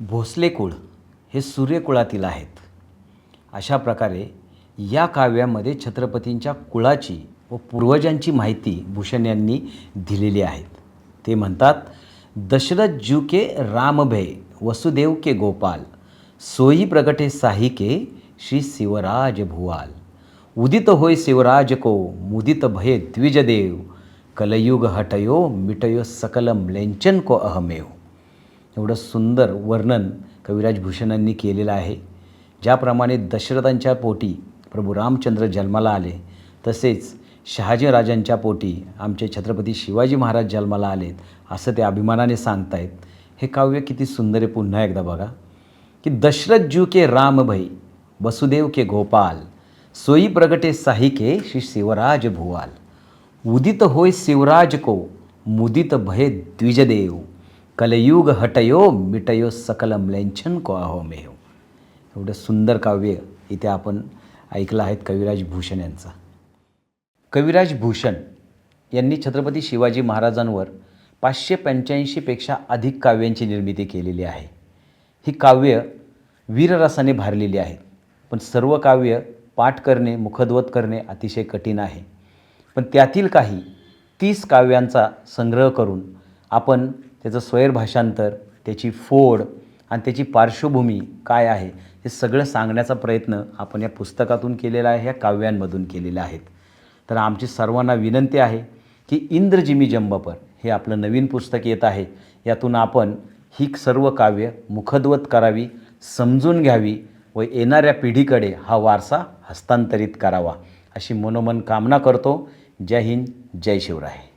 भोसले कुळ हे सूर्यकुळातील आहेत. अशा प्रकारे या काव्यामध्ये छत्रपतींच्या कुळाची व पूर्वजांची माहिती भूषण यांनी दिलेली आहेत. ते म्हणतात दशरथ जू के रामभे वसुदेव के गोपाल सोयी प्रगटे साहिके श्री शिवराज भुवाल। उदित होय शिवराज को मुदित भये द्विजदेव कलयुग हटयो मिटयो सकल म्लेंचन को अहमेव। एवढं सुंदर वर्णन कविराज भूषणांनी केलेलं आहे. ज्याप्रमाणे दशरथांच्या पोटी प्रभू रामचंद्र जन्माला आले तसेच शहाजीराजांच्या पोटी आमचे छत्रपती शिवाजी महाराज जन्माला आलेत असं ते अभिमानाने सांगतायत. हे काव्य किती सुंदर आहे. पुन्हा एकदा बघा. की दशरथ जू के राम भई वसुदेव के गोपाल सोयी प्रगटे साहिके श्री शिवराज भुवाल. उदित होय शिवराज को मुदित भय द्विजदेव. कलयुग हटयो मिटयो सकल म्लेंछन को अहोमेव एवढं सुंदर काव्य इथे आपण ऐकलं आहेत कविराज भूषण यांचा. कविराज भूषण यांनी छत्रपती शिवाजी महाराजांवर पाचशे पंच्याऐंशीपेक्षा अधिक काव्यांची निर्मिती केलेली आहे. ही काव्य वीररसाने भारलेली आहेत पण सर्व काव्य पाठ करणे मुखद्वत करणे अतिशय कठीण आहे. पण त्यातील काही तीस काव्यांचा संग्रह करून आपण त्याचं स्वैर भाषांतर त्याची फोड आणि त्याची पार्श्वभूमी काय आहे हे सगळं सांगण्याचा प्रयत्न आपण या पुस्तकातून केलेला आहे ह्या काव्यांमधून केलेल्या आहेत. तर आमची सर्वांना विनंती आहे की इंद्रजिमी जंबपर हे आपलं नवीन पुस्तक येत आहे. यातून आपण ही सर्व काव्य मुखद्वत करावी समजून घ्यावी व येणाऱ्या पिढीकडे हा वारसा हस्तांतरित करावा अशी मनोमन कामना करतो. जय हिंद जय शिवराय.